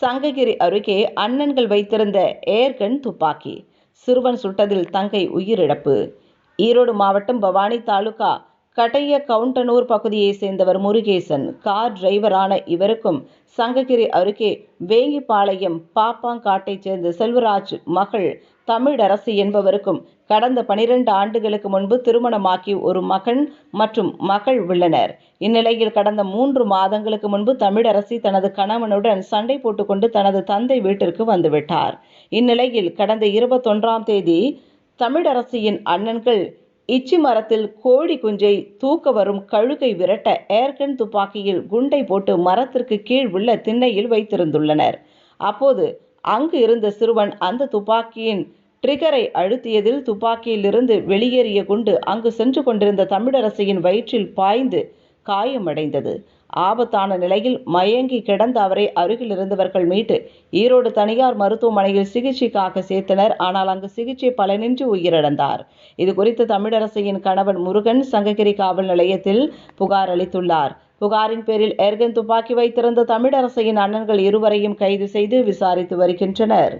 சங்ககிரி அருகே அண்ணன்கள் வைத்திருந்த ஏர்கன் துப்பாக்கி. சிறுவன் சுட்டதில் தங்கை உயிரிழப்பு. ஈரோடு மாவட்டம் பவானி தாலுகா கட்டைய கவுண்டனூர் பகுதியைச் சேர்ந்தவர் முருகேசன். கார் டிரைவரான இவருக்கும் சங்ககிரி அருகே வேங்கிப்பாளையம் பாப்பாங்காட்டைச் சேர்ந்த செல்வராஜ் மகள் தமிழரசி என்பவருக்கும் கடந்த பனிரெண்டு ஆண்டுகளுக்கு முன்பு திருமணமாக்கி ஒரு மகன் மற்றும் மகள் உள்ளனர். இந்நிலையில் கடந்த மூன்று மாதங்களுக்கு முன்பு தமிழரசி தனது கணவனுடன் சண்டை போட்டுக்கொண்டு தனது தந்தை வீட்டிற்கு வந்துவிட்டார். இந்நிலையில் கடந்த இருபத்தொன்றாம் தேதி தமிழரசியின் அண்ணன்கள் இச்சி மரத்தில் கோழி குஞ்சை தூக்க வரும் கழுகை விரட்ட ஏர்கன் துப்பாக்கியில் குண்டை போட்டு மரத்திற்கு கீழ் உள்ள திண்ணையில் வைத்திருந்துள்ளனர். அப்போது அங்கு இருந்த சிறுவன் அந்த துப்பாக்கியின் ட்ரிகரை அழுத்தியதில் துப்பாக்கியிலிருந்து வெளியேறிய குண்டு அங்கு சென்று கொண்டிருந்த தமிழரசியின் வயிற்றில் பாய்ந்து காயமடைந்தது. ஆபத்தான நிலையில் மயங்கி கிடந்த அவரை அருகில் இருந்தவர்கள் மீட்டு ஈரோடு தனியார் மருத்துவமனையில் சிகிச்சைக்காக சேர்த்தனர். ஆனால் அங்கு சிகிச்சை பலனின்றி உயிரிழந்தார். இது குறித்து கணவன் முருகன் சங்ககிரி காவல் நிலையத்தில் புகார் அளித்துள்ளார். புகாரின் பேரில் ஏர்கன் துப்பாக்கி வைத்திருந்த தமிழரசையின் அண்ணன்கள் இருவரையும் கைது செய்து விசாரித்து வருகின்றனர்.